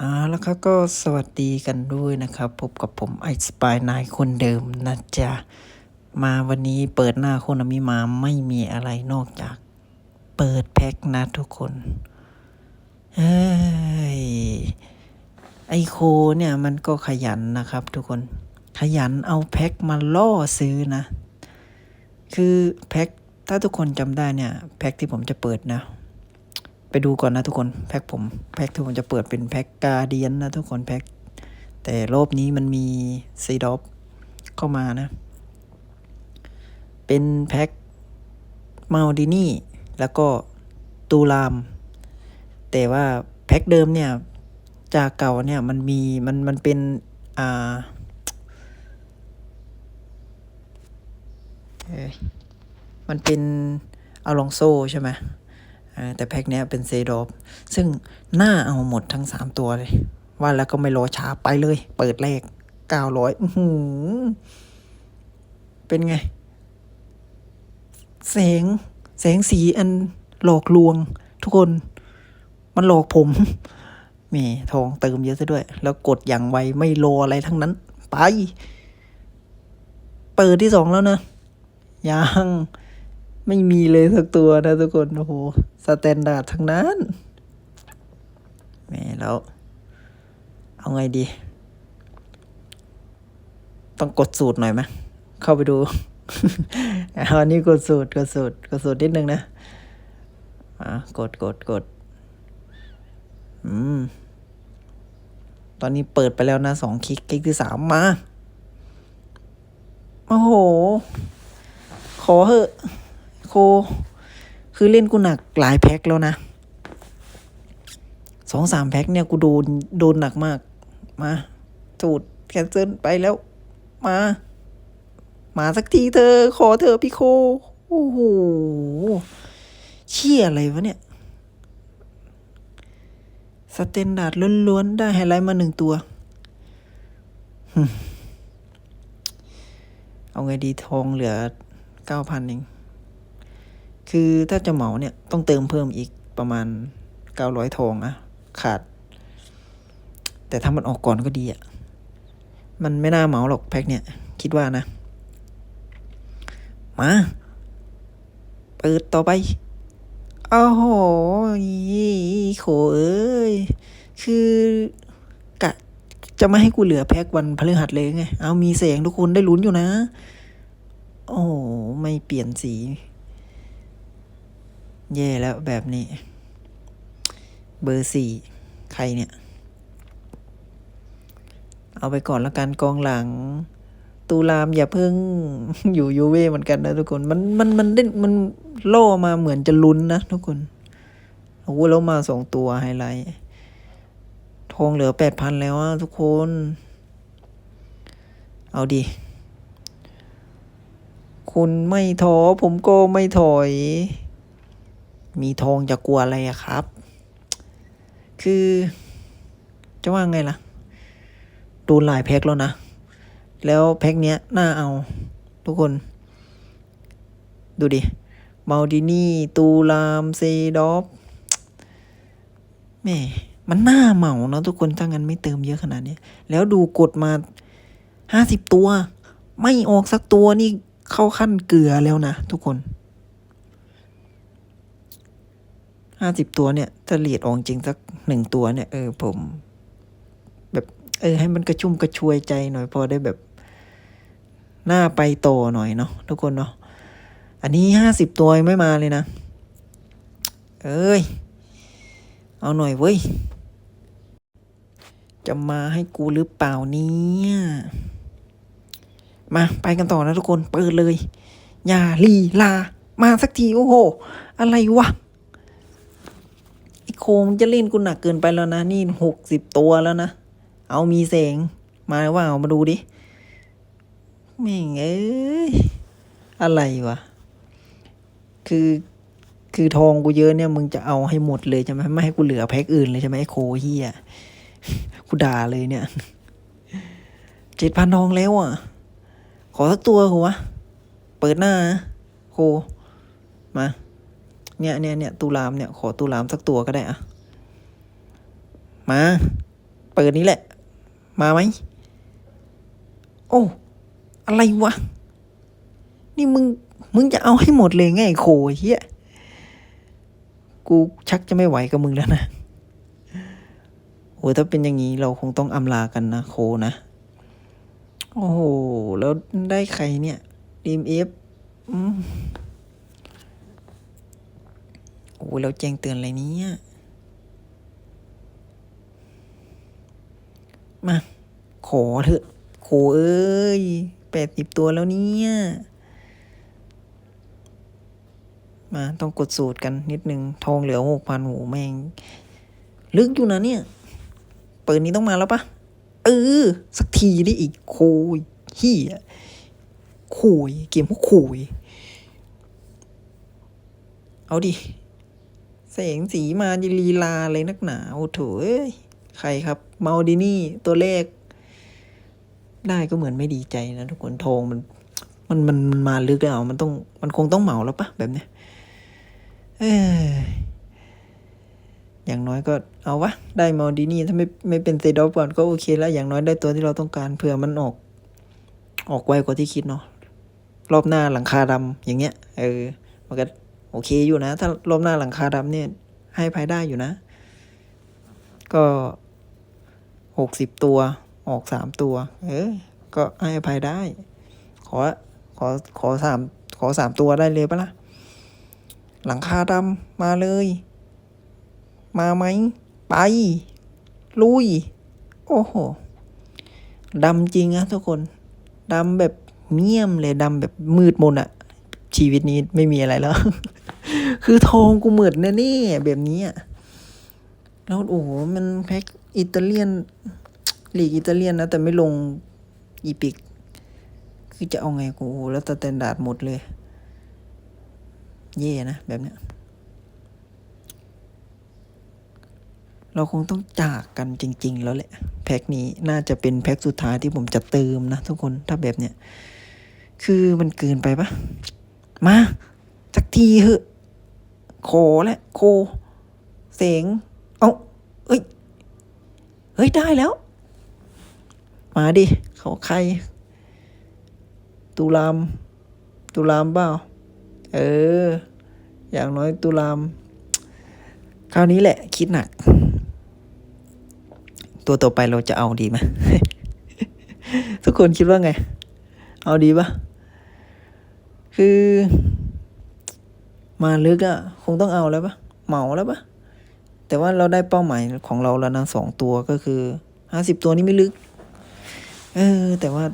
อ่าแล้วครับก็สวัสดีกันด้วยนะครับ พบกับผมไอสปายนายคนเดิมนะจ๊ะ มาวันนี้เปิดหน้าโคนอมิมาไม่มีอะไรนอกจาก เปิดแพ็คนะทุกคนเฮ้ยไอโคเนี่ยมันก็ขยันนะครับทุกคน ขยันเอาแพ็คมาล่อซื้อนะ คือแพ็คถ้าทุกคนจำได้เนี่ย แพ็คที่ผมจะเปิดนะ ดูก่อนนะทุกคนแพ็คผมแพ็คที่ผมจะเปิดเป็นแพ็คกาเดียนนะทุกคนแพ็คแต่รอบนี้มันมีซีดอฟเข้ามานะ เป็นแพ็คมาดินี่แล้วก็ตูราม แต่ว่าแพ็คเดิมเนี่ย จากเก่าเนี่ยมันมีมันมันเป็นอ่าเอมันเป็นอาลองโซใช่ไหม แต่แพ็คเนี้ยเป็นเซดอฟซึ่งน่าเอาหมดทั้งสามตัวเลย ว่าแล้วก็ไม่รอช้าไปเลย เปิดแรกเก้าร้อยเป็นไง แสง แสงสีอันหลอกลวง ทุกคน มันหลอกผมแม่ทองเติมเยอะซะด้วย แล้วกดอย่างไวไม่รออะไรทั้งนั้น ไป เปิดที่สองแล้วนะ ยัง ไม่มีเลยสักตัวนะทุกคน โอ้โห สแตนดาร์ดทั้งนั้นแหมแล้ว เอาไงดี ต้องกดสูตรหน่อยไหมเข้าไปดูอาอันนี้กดสูตรกดสูตรกดสูตรนิดนึงนะอ่ากดกดกดอืม ตอนนี้เปิดไปแล้วนะสองคลิกคลิกที่สามมา โอ้โห ขอเหอะ โค คือเล่นกูหนักหลายแพ็คแล้วนะสองสามแพ็คเนี่ยกูโดนโดนหนักมาก มาสูตรแคนเซิลไปแล้ว มา มาสักทีเธอ ขอเธอพี่โค โอ้โห เชี่ยอะไรวะเนี่ย สเตนดาร์ดล้วนๆ ได้ไฮไลท์มาหนึ่งตัว เอาไงดีทองเหลือเก้าพันเอง คือถ้าจะเหมาเนี่ยต้องเติมเพิ่มอีกประมาณเก้าร้อยทองอะขาด แต่ถ้ามันออกก่อนก็ดีอะมันไม่น่าเหมาหรอกแพ็คเนี่ย คิดว่านะ มา เปิดต่อไปโอ้โหโขเอ้ย คือกะจะไม่ให้กูเหลือแพ็ควันพฤหัสเลยไง เอามีแสงทุกคนได้ลุ้นอยู่นะ โอ้ไม่เปลี่ยนสี แย่แล้วแบบนี้ เบอร์สี่ใครเนี่ย เอาไปก่อนละกันกองหลัง ตูรามอย่าเพิ่ง อยู่ยูเว่เหมือนกันนะทุกคน มันมันมันเล่นมันโล่มาเหมือนจะลุ้นนะทุกคนโอ้แล้วมาสองตัวไฮไลท์ทองเหลือแปดพันแล้วอะทุกคน เอาดิคุณไม่ท้อผมก็ไม่ถอย มีทองจะกลัวอะไรอะครับ คือ จะว่าไงล่ะ โดนหลายแพ็คแล้วนะ แล้วแพ็คเนี้ยน่าเอา ทุกคน ดูดิมาดินี่ ตูรามเซดอฟแม่ มันน่าเหมาเนาะทุกคนถ้างั้นไม่เติมเยอะขนาดนี้ แล้วดูกดมาห้าสิบตัว ไม่ออกสักตัวนี่เข้าขั้นเกลือแล้วนะทุกคน ห้าสิบตัวเนี่ยถ้าเลียดออกจริงสักหนึ่งตัวเนี่ยเออผม แบบ เออ ให้มันกระชุ่มกระชวยใจหน่อยพอได้แบบ หน้าไปโตหน่อยเนาะทุกคนเนาะอันนี้ห้าสิบตัวไม่มาเลยนะ เอ้ย เอาหน่อยเว้ย จะมาให้กูหรือเปล่าเนี่ยมาไปกันต่อนะทุกคน เปิดเลย อย่าลีลา มาสักที โอ้โห อะไรวะ โคมจะเล่นกูหนักเกินไปแล้วนะ นี่หกสิบตัวแล้วนะ เอามีแสง มาว่าเอามาดูดิแม่งเอ้ย อะไรวะ คือ คือทองกูเยอะเนี่ย มึงจะเอาให้หมดเลยใช่ไหมไม่ให้กูเหลือแพ็คอื่นเลยใช่ไหมไอ้โคเฮียกูด่าเลยเนี่ยเจ็ดพันทองแล้วอะ ขอสักตัวหัวะเปิดหน้า โค มา เนี่ยเนี่ยเนี่ยตุลามเนี่ยขอตุลามสักตัวก็ได้อะมาเปิดนี้แหละ มาไหมโอ้อะไรวะ นี่มึง มึงจะเอาให้หมดเลยไงโคไอ้เฮียกูชักจะไม่ไหวกับมึงแล้วนะโอ้ถ้าเป็นอย่างนี้เราคงต้องอำลากันนะโคนะ โอ้โห แล้วได้ใครเนี่ยดีมเอฟ โอ้แล้วแจ้งเตือนอะไรนี้มา ขอเถอะ โขเอ้ยแปดสิบตัวแล้วเนี่ย มาต้องกดสูตรกันนิดนึง ทองเหลือหกพันหูแม่ง ลึกอยู่นะเนี่ย เปิดนี้ต้องมาแล้วปะเออ สักทีได้อีก โคยเฮียโขยเกมพวกโขยเอาดิ แสงสีมาดีลีลาเลยนักหนาโอ้โถเอ้ยใครครับ เมาดินี่ตัวเลข ได้ก็เหมือนไม่ดีใจนะทุกคนทองมันมันมันมันมาลึกแล้วมันต้องมันคงต้องเหมาแล้วปะแบบเนี้ยเอยอย่างน้อยก็เอาวะ ได้มอดีนี่ถ้าไม่ไม่เป็นเซดอฟก่อนก็โอเคแล้ว อย่างน้อยได้ตัวที่เราต้องการเผื่อมันออก ออกไวกว่าที่คิดเนาะรอบหน้าหลังคาดำอย่างเงี้ย เออ มันก็ โอเคอยู่นะ ถ้ารอบหน้าหลังคาดำเนี่ย ให้ภายได้อยู่นะ ก็หกสิบตัว ออกสามตัว เออ ก็ให้อภัยได้ ขอ ขอ ขอสามขอสามตัวได้เลยปะล่ะ หลังคาดำมาเลย มาไหม ไป ลุย โอ้โหดำจริงอะทุกคนดำแบบเงียมเลยดำแบบมืดมนอะ ชีวิตนี้ไม่มีอะไรแล้ว คือทองกูหมืดแน่ๆแบบนี้อะแล้วโอ้โหมันแพ็คอิตาเลียนลีกอิตาเลียนนะ แต่ไม่ลงอีพิก คือจะเอาไงกูแล้วสแตนดาร์ดหมดเลย เย่นะ แบบเนี้ยเราคงต้องจากกันจริง ๆ แล้วแหละ แพ็คนี้น่าจะเป็นแพ็คสุดท้ายที่ผมจะเติมนะทุกคนถ้าแบบเนี้ย คือมันเกินไปปะ มาสักทีเหอะ โคและโค เสียงเอาเอ้ย เฮ้ย ได้แล้ว มาดิ เขาใคร ตุลาม ตุลามเปล่า เออ อย่างน้อยตุลาม คราวนี้แหละ คิดหนัก ตัวต่อไปเราจะเอาดีไหม ทุกคนคิดว่าไง เอาดีปะ คือ มาลึกอะคงต้องเอาแล้วปะเหมาแล้วปะแต่ว่าเราได้เป้าหมายของเราแล้วนะสองตัวก็คือห้าสิบตัวนี้ไม่ลึก เออ แต่ว่า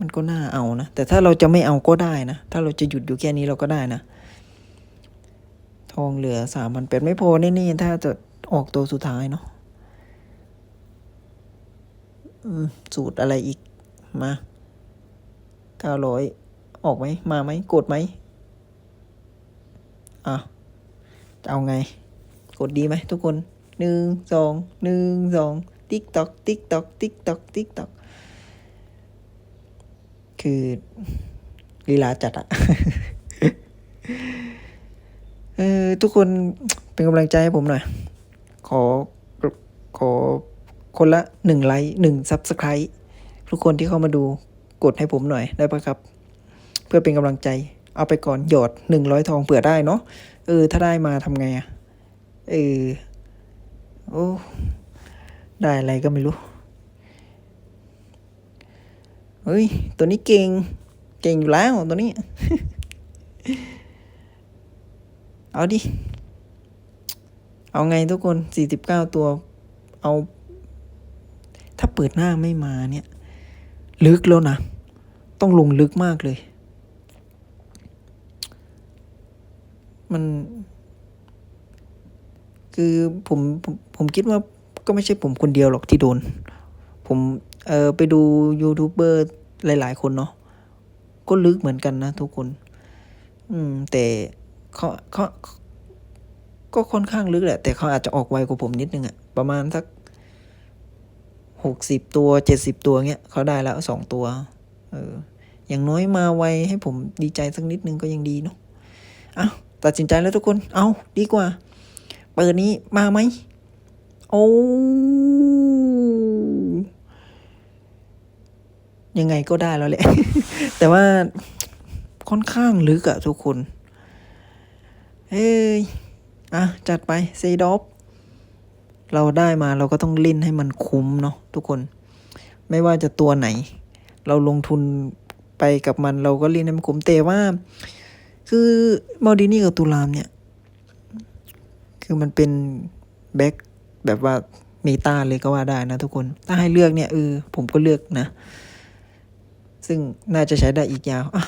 มันก็น่าเอานะ แต่ถ้าเราจะไม่เอาก็ได้นะ ถ้าเราจะหยุดอยู่แค่นี้เราก็ได้นะ ทองเหลือสามพันแปดไม่พอแน่ๆถ้าจะออกตัวสุดท้ายเนาะสูตรอะไรอีก มาเก้าร้อย ออกไหมมาไหมกดไหมอะจะเอาไง กดดีไหมทุกคนหนึ่งสองหนึ่งสองติ๊กตอกติ๊กตอกติ๊กตอกติ๊กตอกคือลีลาจัดอะเออทุกคนเป็นกำลังใจให้ผมหน่อย ขอขอคนละหนึ่งไลค์หนึ่งซับสไครต์ทุกคนที่เข้ามาดูกดให้ผมหน่อยได้ปะครับ พื่อเป็นกำลังใจ เอาไปก่อนหยอดหนึ่งร้อยทองเผื่อได้เนาะเออ ถ้าได้มาทำไงอะเออโอ้ได้อะไรก็ไม่รู้เฮ้ย ตัวนี้เก่ง เก่งอยู่แล้วตัวนี้ เอาดิ เอาไงทุกคนสี่สิบเก้าตัว เอา ถ้าเปิดหน้าไม่มาเนี่ย ลึกแล้วนะ ต้องลงลึกมากเลย มัน คือผมผมผมคิดว่าก็ไม่ใช่ผมคนเดียวหรอกที่โดน ผมเออไปดูยูทูบเบอร์หลาย ๆ คนเนาะก็ลึกเหมือนกันนะทุกคน อืม แต่เขาเขาก็ค่อนข้างลึกแหละ แต่เขาอาจจะออกไวกว่าผมนิดนึงอะประมาณสักหกสิบตัวเจ็ดสิบตัวเงี้ยเขาได้แล้วสองตัว เออ อย่างน้อยมาไวให้ผมดีใจสักนิดนึงก็ยังดีเนาะเอา ตัดสินใจแล้วทุกคน เอาดีกว่า เปิดนี้มาไหม โอ้ ยังไงก็ได้แล้วแหละ แต่ว่าค่อนข้างลึกอะทุกคน เอ้ย อะ จัดไปเซดอฟเราได้มาเราก็ต้องเล่นให้มันคุ้มเนาะทุกคน ไม่ว่าจะตัวไหน เราลงทุนไปกับมันเราก็เล่นให้มันคุ้มแต่ว่า คือมอดินี่กับตูรามเนี่ย คือมันเป็นแบ็คแบบว่าเมตาเลยก็ว่าได้นะทุกคน ถ้าให้เลือกเนี่ยเออผมก็เลือกนะ ซึ่งน่าจะใช้ได้อีกยาวอะ